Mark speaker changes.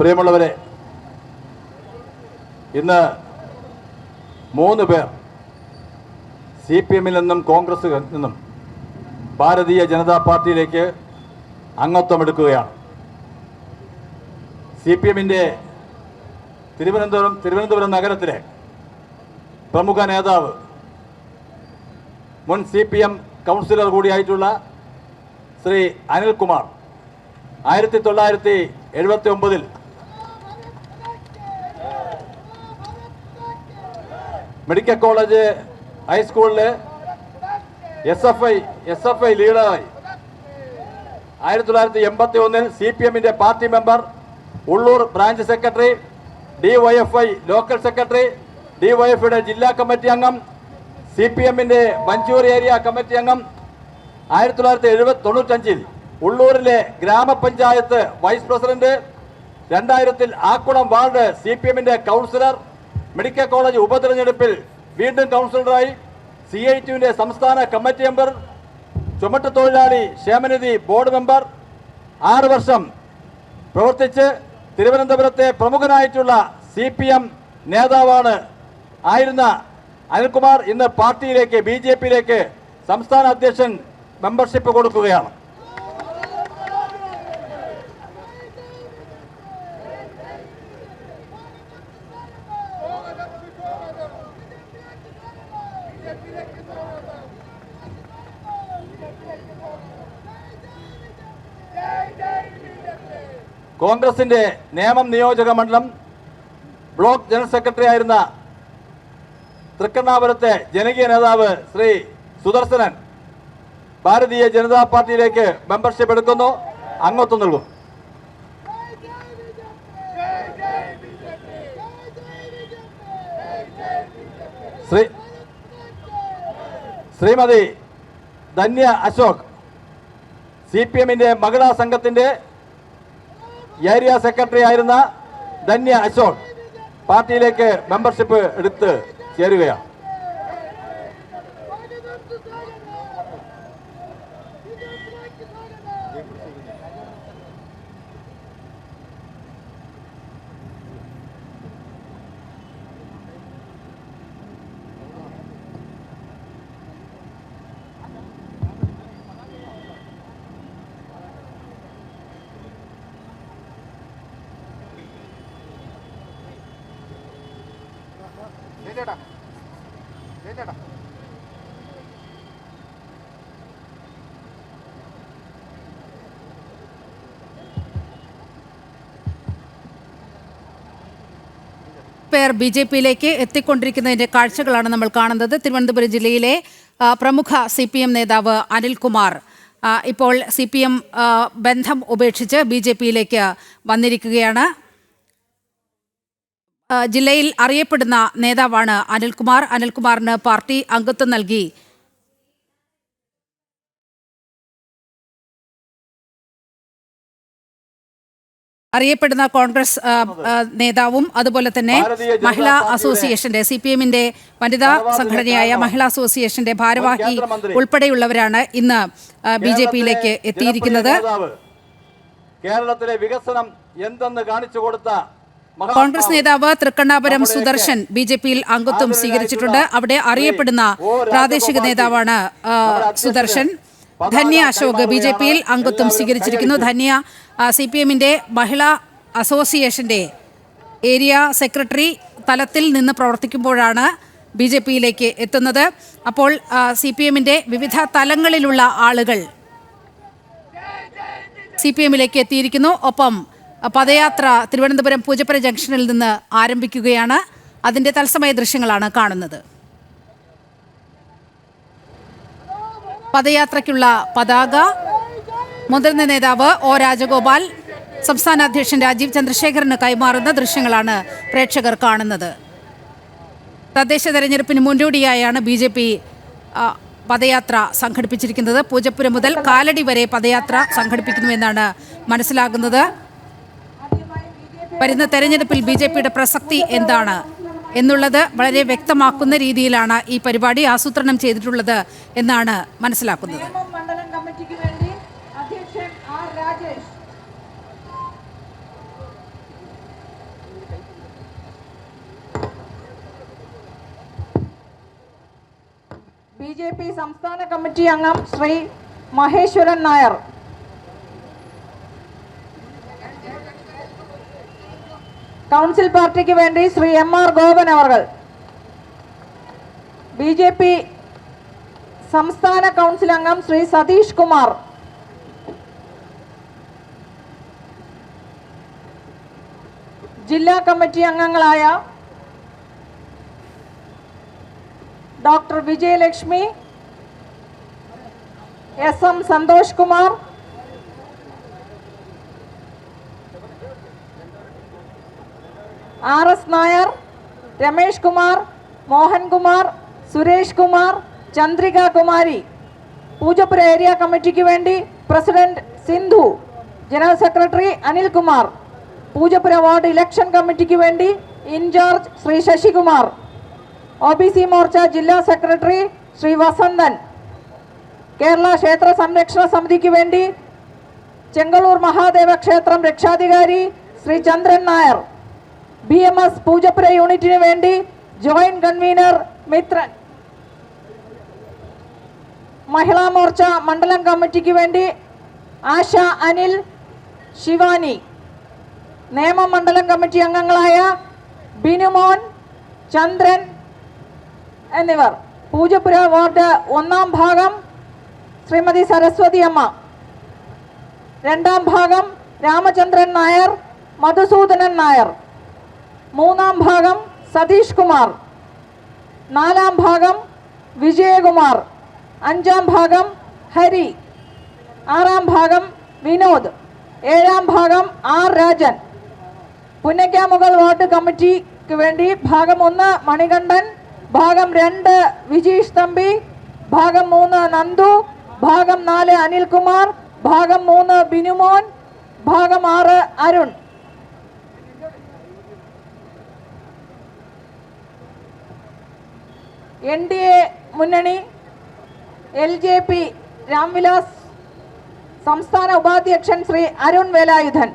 Speaker 1: പ്രിയമുള്ളവരെ ഇന്ന് മൂന്ന് പേർ സി പി എമ്മിൽ നിന്നും കോൺഗ്രസ് നിന്നും ഭാരതീയ ജനതാ പാർട്ടിയിലേക്ക് അംഗത്വമെടുക്കുകയാണ്. സി പി എമ്മിന്റെ തിരുവനന്തപുരം തിരുവനന്തപുരം നഗരത്തിലെ പ്രമുഖ നേതാവ് മുൻ സി പി എം കൗൺസിലർ കൂടിയായിട്ടുള്ള ശ്രീ അനിൽകുമാർ ആയിരത്തി തൊള്ളായിരത്തി എഴുപത്തി ഒമ്പതിൽ മെഡിക്കൽ കോളേജ് ഹൈസ്കൂളിൽ S F I S F I ലീഡറായി. ആയിരത്തി തൊള്ളായിരത്തി എൺപത്തി ഒന്നിൽ സി പി എമ്മിന്റെ party member Ulloor branch secretary D Y F I local secretary D Y F ഐയുടെ ജില്ലാ കമ്മിറ്റി അംഗം സി പി എമ്മിന്റെ മഞ്ചൂർ ഏരിയ കമ്മിറ്റി അംഗം. ആയിരത്തി തൊള്ളായിരത്തി എഴുപത്തി തൊണ്ണൂറ്റഞ്ചിൽ ഉള്ളൂരിലെ ഗ്രാമപഞ്ചായത്ത് വൈസ് പ്രസിഡന്റ് രണ്ടായിരത്തിൽ ആക്കുളം വാർഡ് സി പി എമ്മിന്റെ കൗൺസിലർ മെഡിക്കൽ കോളേജ് ഉപതെരഞ്ഞെടുപ്പിൽ വീണ്ടും കൗൺസിലറായി സി ഐ ടിയുടെ സംസ്ഥാന കമ്മിറ്റി മെമ്പർ ചുമട്ടുതൊഴിലാളി ക്ഷേമനിധി ബോർഡ് മെമ്പർ ആറ് വർഷം പ്രവർത്തിച്ച് തിരുവനന്തപുരത്തെ പ്രമുഖനായിട്ടുള്ള സി പി എം നേതാവാണ്. ആയിരുന്ന അനിൽകുമാർ ഇന്ന് പാർട്ടിയിലേക്ക് ബി ജെ പിയിലേക്ക് സംസ്ഥാന അധ്യക്ഷൻ മെമ്പർഷിപ്പ് കൊടുക്കുകയാണ്. കോൺഗ്രസിന്റെ നേമം നിയോജക മണ്ഡലം ബ്ലോക്ക് ജനറൽ സെക്രട്ടറി ആയിരുന്ന തൃക്കണ്ണാപുരത്തെ ജനകീയ നേതാവ് ശ്രീ സുദർശനൻ ഭാരതീയ ജനതാ പാർട്ടിയിലേക്ക് മെമ്പർഷിപ്പ് എടുക്കുന്നു. അംഗത്വം നൽകും ശ്രീ ശ്രീമതി ധന്യ അശോക് സി പി എമ്മിന്റെ മഹിളാ സംഘത്തിന്റെ ഏരിയ സെക്രട്ടറി ആയിരുന്ന ധന്യ അശോക് പാർട്ടിയിലേക്ക് മെമ്പർഷിപ്പ് എടുത്ത് ചേരുകയാണ്.
Speaker 2: ചേട്ടാ ചേട്ടാ
Speaker 3: പേർ ബി ജെ പിയിലേക്ക് എത്തിക്കൊണ്ടിരിക്കുന്നതിന്റെ കാഴ്ചകളാണ് നമ്മൾ കാണുന്നത്. തിരുവനന്തപുരം ജില്ലയിലെ പ്രമുഖ സി പി എം നേതാവ് അനിൽകുമാർ. ഇപ്പോൾ സി പി എം ബന്ധം ഉപേക്ഷിച്ച് ബി ജെ പിയിലേക്ക് വന്നിരിക്കുകയാണ്. ജില്ലയിൽ അറിയപ്പെടുന്ന നേതാവാണ് അനിൽകുമാർ. അനിൽകുമാറിന് പാർട്ടി അംഗത്വം നൽകി. അറിയപ്പെടുന്ന കോൺഗ്രസ് നേതാവും അതുപോലെ തന്നെ മഹിളാ അസോസിയേഷന്റെ സി പി എമ്മിന്റെ വനിതാ സംഘടനയായ മഹിളാ അസോസിയേഷന്റെ ഭാരവാഹി ഉൾപ്പെടെയുള്ളവരാണ് ഇന്ന് ബി ജെ പിയിലേക്ക് എത്തിയിരിക്കുന്നത്.
Speaker 1: കേരളത്തിലെ വികസനം എന്തെന്ന് കാണിച്ചു കൊടുത്ത
Speaker 3: കോൺഗ്രസ് നേതാവ് തൃക്കണ്ണാപുരം സുദർശൻ ബി ജെ പിയിൽ അംഗത്വം സ്വീകരിച്ചിട്ടുണ്ട്. അവിടെ അറിയപ്പെടുന്ന പ്രാദേശിക നേതാവാണ് സുദർശൻ. ധന്യ അശോക് ബി ജെ പിയിൽ അംഗത്വം സ്വീകരിച്ചിരിക്കുന്നു. ധന്യ സി പി എമ്മിന്റെ മഹിളാ അസോസിയേഷന്റെ ഏരിയ സെക്രട്ടറി തലത്തിൽ നിന്ന് പ്രവർത്തിക്കുമ്പോഴാണ് ബി ജെ പിയിലേക്ക് എത്തുന്നത്. അപ്പോൾ സി പി എമ്മിന്റെ വിവിധ തലങ്ങളിലുള്ള ആളുകൾ സി പി എമ്മിലേക്ക് എത്തിയിരിക്കുന്നു. ഒപ്പം പദയാത്ര തിരുവനന്തപുരം പൂജപ്പുര ജംഗ്ഷനിൽ നിന്ന് ആരംഭിക്കുകയാണ്. അതിന്റെ തത്സമയ ദൃശ്യങ്ങളാണ് കാണുന്നത്. പദയാത്രയ്ക്കുള്ള പതാക മുതിർന്ന നേതാവ് ഒ രാജഗോപാൽ സംസ്ഥാന അധ്യക്ഷൻ രാജീവ് ചന്ദ്രശേഖരന് കൈമാറുന്ന ദൃശ്യങ്ങളാണ് പ്രേക്ഷകർ കാണുന്നത്. തദ്ദേശ തെരഞ്ഞെടുപ്പിന് മുന്നോടിയായാണ് ബി ജെ പി പദയാത്ര സംഘടിപ്പിച്ചിരിക്കുന്നത്. പൂജപ്പുര മുതൽ കാലടി വരെ പദയാത്ര സംഘടിപ്പിക്കുന്നുവെന്നാണ് മനസ്സിലാകുന്നത്. വരുന്ന തെരഞ്ഞെടുപ്പിൽ ബി ജെ പിയുടെ പ്രസക്തി എന്താണ് എന്നുള്ളത് വളരെ വ്യക്തമാക്കുന്ന രീതിയിലാണ് ഈ പരിപാടി ആസൂത്രണം ചെയ്തിട്ടുള്ളത് എന്നാണ് മനസ്സിലാക്കുന്നത്.
Speaker 4: ബി ജെ പി സംസ്ഥാന കമ്മിറ്റി അംഗം ശ്രീ മഹേശ്വരൻ നായർ. കൗൺസിൽ പാർട്ടിക്ക് വേണ്ടി ശ്രീ എം ആർ ഗോപൻ അവർ ബി ജെ പി സംസ്ഥാന കൗൺസിൽ അംഗം ശ്രീ സതീഷ് കുമാർ. ജില്ലാ കമ്മിറ്റി അംഗങ്ങളായ doctor Vijayalakshmi S M Santhosh Kumar R S Nair Ramesh Kumar Mohankumar Suresh Kumar Chandrika Kumari. Poojappura area കമ്മിറ്റിക്ക് വേണ്ടി president Sindhu general secretary Anilkumar Poojappura ward election കമ്മിറ്റിക്ക് വേണ്ടി incharge Shri Sasikumar. O B C Morcha ജില്ലാ secretary Shri Vasanthan. Kerala ക്ഷേത്ര സംരക്ഷണ സമിതിക്ക് വേണ്ടി ചെങ്കളൂർ മഹാദേവ ക്ഷേത്രം രക്ഷാധികാരി Shri Chandran Nair. B M S Poojappura യൂണിറ്റിന് വേണ്ടി ജോയിന്റ് കൺവീനർ മിത്രൻ. മഹിളാ മോർച്ച മണ്ഡലം കമ്മിറ്റിക്ക് വേണ്ടി ആശ അനിൽ ശിവാനി. നിയമ മണ്ഡലം കമ്മിറ്റി അംഗങ്ങളായ ബിനുമോൻ ചന്ദ്രൻ എന്നിവർ. പൂജപ്പുര വാർഡ് ഒന്നാം ഭാഗം ശ്രീമതി സരസ്വതി അമ്മ. രണ്ടാം ഭാഗം രാമചന്ദ്രൻ നായർ മധുസൂദനൻ നായർ. മൂന്നാം ഭാഗം സതീഷ് കുമാർ. നാലാം ഭാഗം വിജയകുമാർ. അഞ്ചാം ഭാഗം ഹരി. ആറാം ഭാഗം വിനോദ്. ഏഴാം ഭാഗം ആർ രാജൻ. പുന്നയ്ക്കാമുകൾ വാർഡ് കമ്മിറ്റിക്ക് വേണ്ടി ഭാഗം ഒന്ന് മണികണ്ഠൻ ഭാഗം രണ്ട് വിജീഷ് തമ്പി ഭാഗം മൂന്ന് നന്ദു ഭാഗം നാല് അനിൽകുമാർ ഭാഗം മൂന്ന് ബിനുമോൻ ഭാഗം ആറ് അരുൺ. എൻ ഡി എ മുന്നണി എൽ ജെ പി രാംവിലാസ് സംസ്ഥാന ഉപാധ്യക്ഷൻ ശ്രീ അരുൺ വേലായുധൻ.